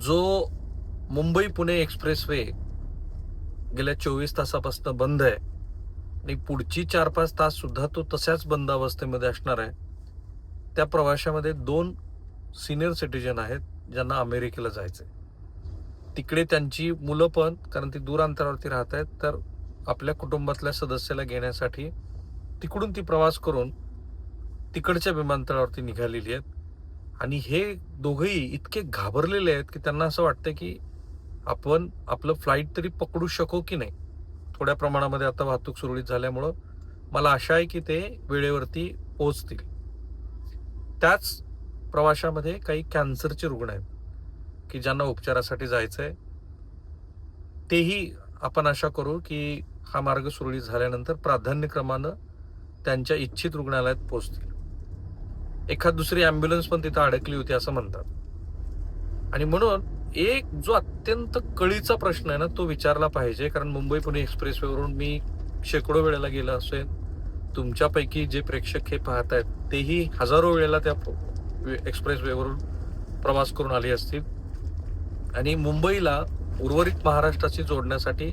जो मुंबई पुणे एक्सप्रेसवे गेल्या चोवीस तासापासून बंद आहे आणि पुढची चार पाच तास सुद्धा तो तशाच बंद अवस्थेमध्ये असणार आहे. त्या प्रवाशामध्ये दोन सिनियर सिटीजन आहेत ज्यांना अमेरिकेला जायचंय. तिकडे त्यांची मुलं पण कारण ती दूर अंतरावरती राहत आहेत तर आपल्या कुटुंबातल्या सदस्याला घेण्यासाठी तिकडून ती प्रवास करून तिकडच्या विमानतळावरती निघालेली आहेत. आणि हे दोघंही इतके घाबरलेले आहेत की त्यांना असं वाटतं की आपण आपलं फ्लाईट तरी पकडू शकू की नाही? थोड्या प्रमाणामध्ये आता वाहतूक सुरळीत झाल्यामुळं मला आशा आहे की ते वेळेवरती पोहोचतील. त्याच प्रवाशामध्ये काही कॅन्सरचे रुग्ण आहेत की ज्यांना उपचारासाठी जायचं आहे तेही आपण आशा करू की हा मार्ग सुरळीत झाल्यानंतर प्राधान्यक्रमानं त्यांच्या इच्छित रुग्णालयात पोहोचतील. एखाद दुसरी अँब्युलन्स पण तिथं अडकली होती असं म्हणतात. आणि म्हणून एक जो अत्यंत कळीचा प्रश्न आहे ना तो विचारला पाहिजे. कारण मुंबई पुणे एक्सप्रेसवेवरून मी शेकडो वेळेला गेलो असेल तुमच्यापैकी जे प्रेक्षक हे पाहत आहेत तेही हजारो वेळेला त्या एक्सप्रेसवेवरून प्रवास करून आले असतील. आणि मुंबईला उर्वरित महाराष्ट्राशी जोडण्यासाठी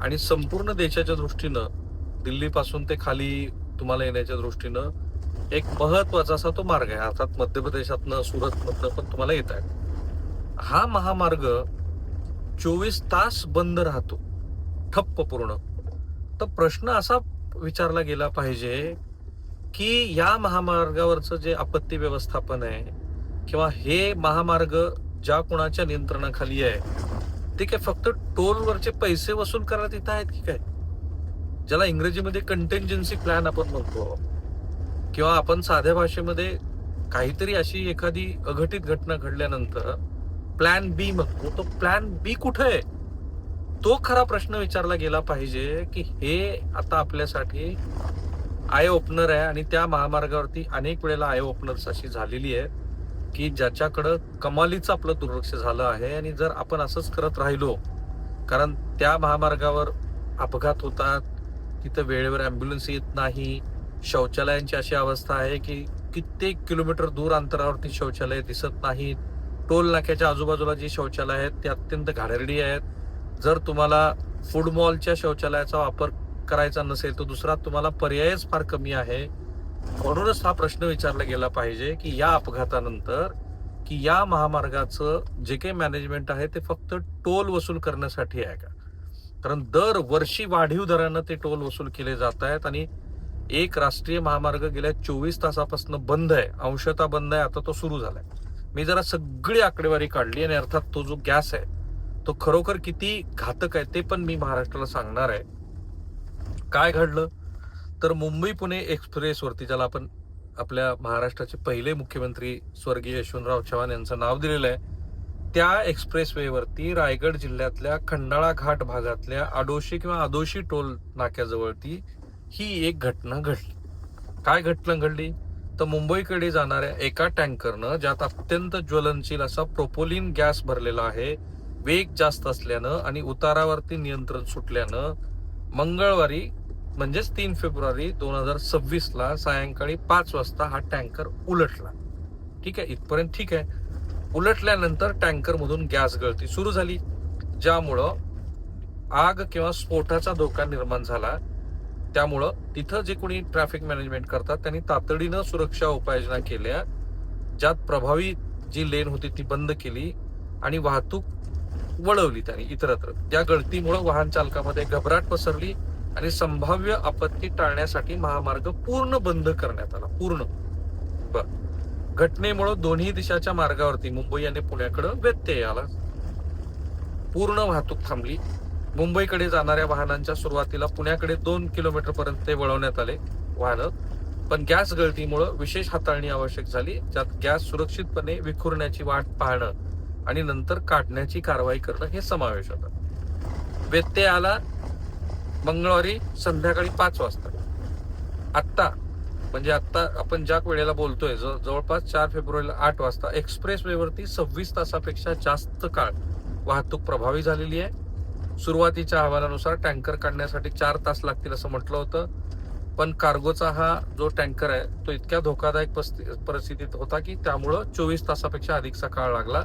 आणि संपूर्ण देशाच्या दृष्टीनं दिल्लीपासून ते खाली तुम्हाला येण्याच्या दृष्टीनं एक महत्त्वाचा असा तो मार्ग आहे. अर्थात मध्य प्रदेशातनं सुरतमधनं पण तुम्हाला येत आहे. हा महामार्ग चोवीस तास बंद राहतो. ठप्प पूर्ण. तर प्रश्न असा विचारला गेला पाहिजे की या महामार्गावरचं जे आपत्ती व्यवस्थापन आहे किंवा हे महामार्ग ज्या कोणाच्या नियंत्रणाखाली आहे ते काय फक्त टोलवरचे पैसे वसूल करण्यात येत आहेत की काय? ज्याला इंग्रजीमध्ये कंटेन्जन्सी प्लॅन आपण म्हणतो. किंवा आपण साध्या भाषेमध्ये काहीतरी अशी एखादी अघटित घटना घडल्यानंतर प्लॅन बी म्हणतो तो प्लॅन बी कुठे आहे? तो खरा प्रश्न विचारला गेला पाहिजे की हे आता आपल्यासाठी आय ओपनर आहे आणि त्या महामार्गावरती अनेक वेळेला आय ओपनर्स अशी झालेली आहे की ज्याच्याकडं कमालीचं आपलं दुर्लक्ष झालं आहे आणि जर आपण असंच करत राहिलो कारण त्या महामार्गावर अपघात होतात तिथं वेळेवर ॲम्ब्युलन्स येत नाही शौचालयांची अशी अवस्था आहे की कित्येक किलोमीटर दूर अंतरावरती शौचालय दिसत नाहीत टोल नाक्याच्या आजूबाजूला जी शौचालय आहेत ते अत्यंत घाणेरडी आहेत. जर तुम्हाला फूड मॉलच्या शौचालयाचा वापर करायचा नसेल तर दुसरा तुम्हाला पर्यायच फार कमी आहे. म्हणूनच हा प्रश्न विचारला गेला पाहिजे की या अपघातानंतर की या महामार्गाचं जे काही मॅनेजमेंट आहे ते फक्त टोल वसूल करण्यासाठी आहे का? कारण दरवर्षी वाढीव दरानं ते टोल वसूल केले जात आहेत आणि एक राष्ट्रीय महामार्ग गेल्या चोवीस तासापासून बंद आहे. अंशतः बंद आहे. आता तो सुरू झालाय. मी जरा सगळी आकडेवारी काढली आणि अर्थात तो जो गॅस आहे तो खरोखर किती घातक आहे ते पण मी महाराष्ट्राला सांगणार आहे. काय घडलं? तर मुंबई पुणे एक्सप्रेसवरती ज्याला आपण आपल्या महाराष्ट्राचे पहिले मुख्यमंत्री स्वर्गीय यशवंतराव चव्हाण यांचं नाव दिलेलं आहे त्या एक्सप्रेसवेवरती रायगड जिल्ह्यातल्या खंडाळा घाट भागातल्या आडोशी किंवा आदोशी टोल नाक्याजवळती ही एक घटना घडली. काय घटना घडली? तर मुंबईकडे जाणाऱ्या एका टँकरनं ज्यात अत्यंत ज्वलनशील असा प्रोपोलिन गॅस भरलेला आहे वेग जास्त असल्यानं आणि उतारावरती नियंत्रण सुटल्यानं मंगळवारी म्हणजेच तीन फेब्रुवारी दोन हजार सव्वीस ला सायंकाळी पाच वाजता हा टँकर उलटला. ठीक आहे? इथपर्यंत ठीक आहे. उलटल्यानंतर टँकरमधून गॅस गळती सुरू झाली ज्यामुळं आग किंवा स्फोटाचा धोका निर्माण झाला. त्यामुळं तिथं जे कोणी ट्रॅफिक मॅनेजमेंट करतात त्यांनी तातडीनं सुरक्षा उपाययोजना केल्या ज्यात प्रभावी जी लेन होती ती बंद केली आणि वाहतूक वळवली त्यांनी इतरत्र. त्या गळतीमुळे वाहन चालकामध्ये घबराट पसरली आणि संभाव्य आपत्ती टाळण्यासाठी महामार्ग पूर्ण बंद करण्यात आला पूर्ण. बर. घटनेमुळे दोन्ही दिशाच्या मार्गावरती मुंबई आणि पुण्याकडे व्यत्यय आला. पूर्ण वाहतूक थांबली. मुंबईकडे जाणाऱ्या वाहनांच्या सुरुवातीला पुण्याकडे दोन किलोमीटर पर्यंत ते वळवण्यात आले वाहनं. पण गॅस गळतीमुळं विशेष हाताळणी आवश्यक झाली ज्यात गॅस सुरक्षितपणे विखुरण्याची वाट पाहणं आणि नंतर काढण्याची कारवाई करणं हे समावेश होतं. व्यत्यय आला मंगळवारी संध्याकाळी पाच वाजता. आत्ता म्हणजे आत्ता आपण ज्या वेळेला बोलतोय जवळपास चार फेब्रुवारीला आठ वाजता एक्सप्रेस वेवरती सव्वीस तासापेक्षा जास्त काळ वाहतूक प्रभावी झालेली आहे. सुरुवातीच्या अहवालानुसार टँकर काढण्यासाठी चार तास लागतील असं म्हटलं होतं. पण कार्गोचा हा जो टँकर आहे तो इतक्या धोकादायक परिस्थितीत होता की त्यामुळं चोवीस तासापेक्षा अधिकचा काळ लागला.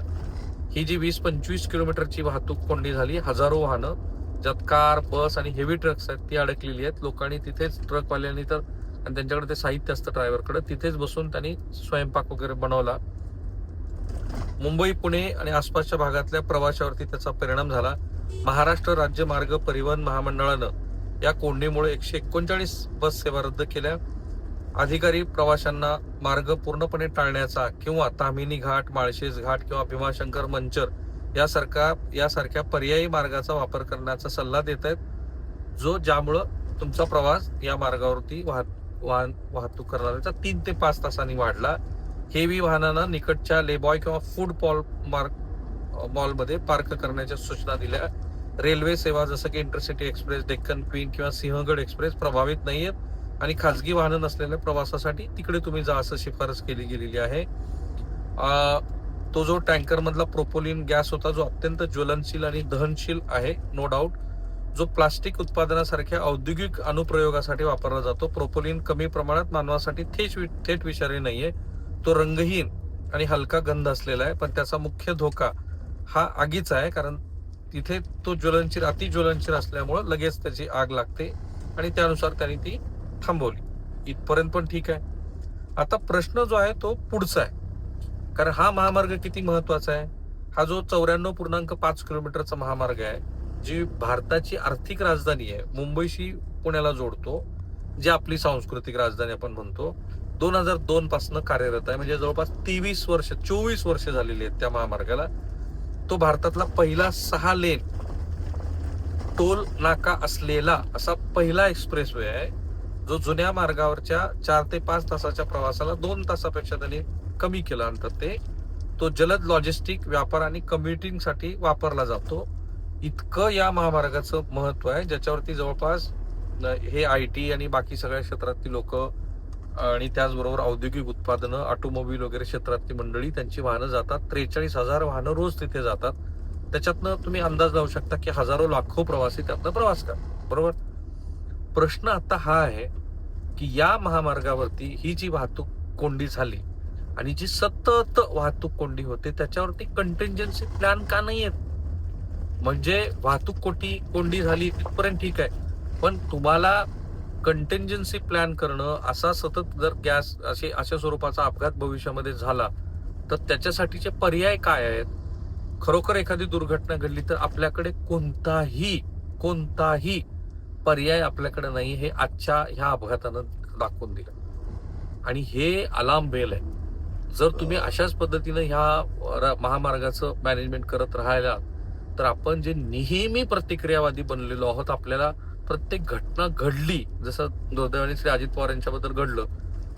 ही जी वीस पंचवीस किलोमीटरची वाहतूक कोंडी झाली हजारो वाहनं ज्यात कार बस आणि हेवी ट्रक्स आहेत ती अडकलेली आहेत. लोकांनी तिथेच ट्रकवाल्यांनी तर आणि त्यांच्याकडे ते साहित्य असतं ड्रायव्हरकडे तिथेच बसून त्यांनी स्वयंपाक वगैरे बनवला. मुंबई पुणे आणि आसपासच्या भागातल्या प्रवाशावरती त्याचा परिणाम झाला. महाराष्ट्र राज्य मार्ग परिवहन महामंडळानं या कोंडीमुळे एकशे एकोणचाळीस बस सेवा रद्द केल्या. अधिकारी प्रवाशांना मार्ग पूर्णपणे टाळण्याचा किंवा तामिनी घाट माळशेज घाट किंवा भीमाशंकर मंचर यासारखा यासारख्या पर्यायी मार्गाचा वापर करण्याचा सल्ला देत आहेत. जो ज्यामुळं तुमचा प्रवास या मार्गावरती वाहत वाहन वाहतूक करणाऱ्याचा तीन ते पाच तासांनी वाढला. हेवी वाहनांना निकटच्या लेबॉय किंवा फूड पॉल मार्क मॉलमध्ये पार्क करण्याच्या सूचना दिल्या. रेल्वे सेवा जसं की इंटरसिटी एक्सप्रेस डेक्कन क्वीन किंवा सिंहगड एक्सप्रेस प्रभावित नाही आहेत आणि खाजगी वाहनं नसलेल्या प्रवासासाठी तिकडे तुम्ही जा असं शिफारस केली गेलेली आहे. तो जो टँकर मधला प्रोपोलिन गॅस होता जो अत्यंत ज्वलनशील आणि दहनशील आहे नो डाऊट जो प्लास्टिक उत्पादनासारख्या औद्योगिक अनुप्रयोगासाठी वापरला जातो. प्रोपोलिन कमी प्रमाणात मानवासाठी थेट वि- थेट विषारी नाहीये. तो रंगहीन आणि हलका गंध असलेला आहे पण त्याचा मुख्य धोका हा आगीचा आहे कारण तिथे तो ज्वलनशील अति ज्वलनशील असल्यामुळं लगेच त्याची आग लागते आणि त्यानुसार त्यांनी ती थांबवली. इथपर्यंत पण ठीक आहे. आता प्रश्न जो आहे तो पुढचा आहे. कारण हा महामार्ग किती महत्त्वाचा आहे? हा जो चौऱ्याण्णव पूर्णांक पाच किलोमीटरचा महामार्ग आहे जी भारताची आर्थिक राजधानी आहे मुंबईशी पुण्याला जोडतो जी आपली सांस्कृतिक राजधानी आपण म्हणतो दोन हजार दोन पासून कार्यरत आहे. म्हणजे जवळपास तेवीस वर्ष चोवीस वर्ष झालेली आहेत त्या महामार्गाला. तो भारतातला पहिला सहा लेन टोल नाका असलेला असा पहिला एक्सप्रेसवे आहे जो जुन्या मार्गावरच्या चार ते पाच तासाच्या प्रवासाला दोन तासापेक्षा त्यांनी कमी केलं. अंतर ते तो जलद लॉजिस्टिक व्यापार आणि कम्युटिंगसाठी वापरला जातो. इतकं या महामार्गाचं महत्त्व आहे ज्याच्यावरती जवळपास हे आय टी आणि बाकी सगळ्या क्षेत्रातली लोक आणि त्याचबरोबर औद्योगिक उत्पादनं ऑटोमोबाईल वगैरे क्षेत्रातली मंडळी त्यांची वाहनं जातात. त्रेचाळीस हजार वाहनं रोज तिथे जातात. त्याच्यातनं तुम्ही अंदाज लावू शकता की हजारो लाखो प्रवासी त्यातनं प्रवास करतात. बरोबर? प्रश्न आता हा आहे की या महामार्गावरती ही जी वाहतूक कोंडी झाली आणि जी सतत वाहतूक कोंडी होते त्याच्यावरती कंटेन्जन्सी प्लॅन का नाही आहेत म्हणजे वाहतूक कोटी कोंडी झाली तिथपर्यंत ठीक आहे. पण तुम्हाला कंटिंजन्सी प्लॅन करणं असा सतत जर गॅस असे अशा स्वरूपाचा अपघात भविष्यामध्ये झाला तर त्याच्यासाठीचे पर्याय काय आहेत? खरोखर एखादी दुर्घटना घडली तर आपल्याकडे कोणताही कोणताही पर्याय आपल्याकडे नाही हे आजच्या ह्या अपघातानं दाखवून दिलं. आणि हे अलार्म बेल आहे. जर तुम्ही अशाच पद्धतीनं ह्या महामार्गाचं मॅनेजमेंट करत राहिला तर आपण जे नेहमी प्रतिक्रियावादी बनलेलो आहोत आपल्याला प्रत्येक घटना घडली जसं दुर्दैवाने श्री अजित पवार यांच्याबद्दल घडलं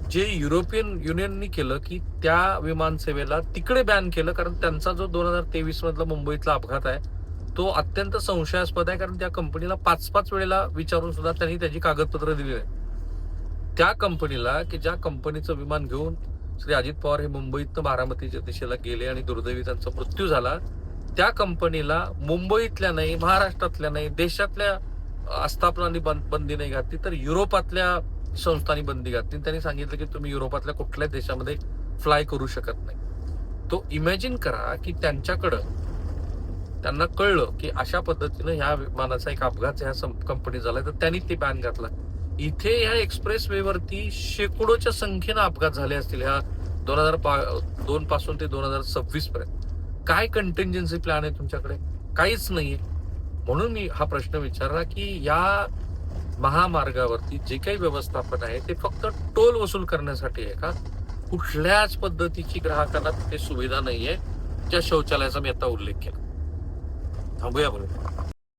जे युरोपियन युनियननी केलं की त्या विमानसेवेला तिकडे बॅन केलं कारण त्यांचा जो दोन हजार तेवीस मधला मुंबईतला अपघात आहे तो अत्यंत संशयास्पद आहे कारण त्या कंपनीला पाच पाच वेळेला विचारून सुद्धा त्यांनी त्याची कागदपत्र दिली आहे त्या कंपनीला की ज्या कंपनीचं विमान घेऊन श्री अजित पवार हे मुंबईतनं बारामतीच्या दिशेला गेले आणि दुर्दैवी त्यांचा मृत्यू झाला त्या कंपनीला मुंबईतल्या नाही महाराष्ट्रातल्या नाही देशातल्या आस्थापनांनी बंद- बंदी नाही घातली तर युरोपातल्या संस्थांनी बंदी घातली. त्यांनी सांगितलं की तुम्ही युरोपातल्या कुठल्याच देशामध्ये फ्लाय करू शकत नाही. तो इमॅजिन करा की त्यांच्याकडं त्यांना कळलं की अशा पद्धतीनं ह्या विमानाचा एक अपघात ह्या कंपनी झाला तर त्यांनी ते बॅन घातला. इथे ह्या एक्सप्रेस वे वरती शेकडोच्या संख्येनं अपघात झाले असतील ह्या दोन हजार दोन पासून ते दोन हजार सव्वीस पर्यंत. काय कंटेन्जन्सी प्लॅन आहे तुमच्याकडे? काहीच नाहीये. म्हणून मी हा प्रश्न विचारला की या महामार्गावरती जे काही व्यवस्थापन आहे ते फक्त टोल वसूल करण्यासाठी आहे का? कुठल्याच पद्धतीची ग्राहकांना तिथे सुविधा नाहीये. त्या शौचालयाचा मी आता उल्लेख केला. थांबूया बरोबर